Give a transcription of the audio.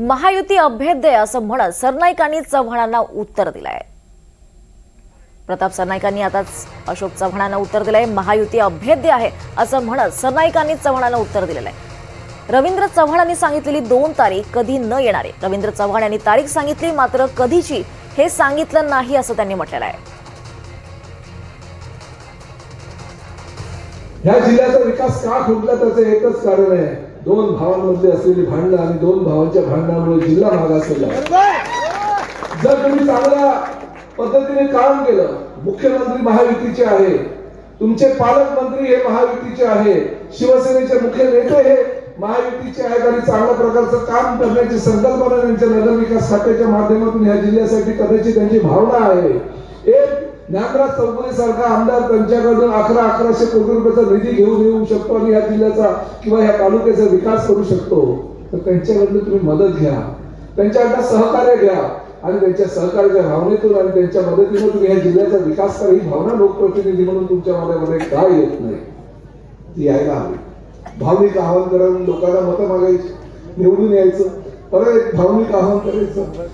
महायुती अभेद्य असं म्हणत सरनाईकांनी चव्हाणांना उत्तर दिलंय. प्रताप सरनाईकांनी आताच अशोक चव्हाणांना उत्तर दिलंय महायुती अभेद्य आहे असं म्हणत सरनाईकांनी चव्हाणांना उत्तर दिलेलं आहे रवींद्र चव्हाणांनी सांगितलेली दोन तारीख कधी न येणारे. रवींद्र चव्हाण यांनी तारीख सांगितली मात्र कधीची हे सांगितलं नाही असं त्यांनी म्हटलेलं आहे. या जिल्ह्याचा विकास का खुंटला त्याचं एकच कारण आहे. दोन भावांमधली असलेली भांडणं आणि दोन भावांच्या भांडणामुळे जिल्हा मागासलेला जर तुम्ही चांगल्या पद्धतीने काम केलं मुख्यमंत्री महायुतीचे आहे तुमचे पालकमंत्री हे महायुतीचे आहे शिवसेनेचे मुख्य नेते हे महायुतीचे आहेत आणि चांगल्या प्रकारचं काम करण्याची संकल्पना त्यांच्या नगर विकास खात्याच्या माध्यमातून ह्या जिल्ह्यासाठी करण्याची त्यांची भावना आहे. ज्ञानराज चौधरी सारखा आमदार त्यांच्याकडून अकरा अकराशे कोटी रुपयाचा निधी घेऊन येऊ शकतो आणि या जिल्ह्याचा किंवा या तालुक्याचा विकास करू शकतो. तर त्यांच्याकडनं तुम्ही मदत घ्या. त्यांच्याकडनं सहकार्य घ्या. आणि त्यांच्या सहकार्याच्या भावनेतून आणि त्यांच्या मदतीने तुम्ही या जिल्ह्याचा विकास करा. ही भावना लोकप्रतिनिधी म्हणून तुमच्या मनामध्ये का येत नाही? ती यायला हवी. भावनिक आवाहन करून लोकांना मतं मागायची. निवडून यायचं. परत एक भावनिक आवाहन करायचं.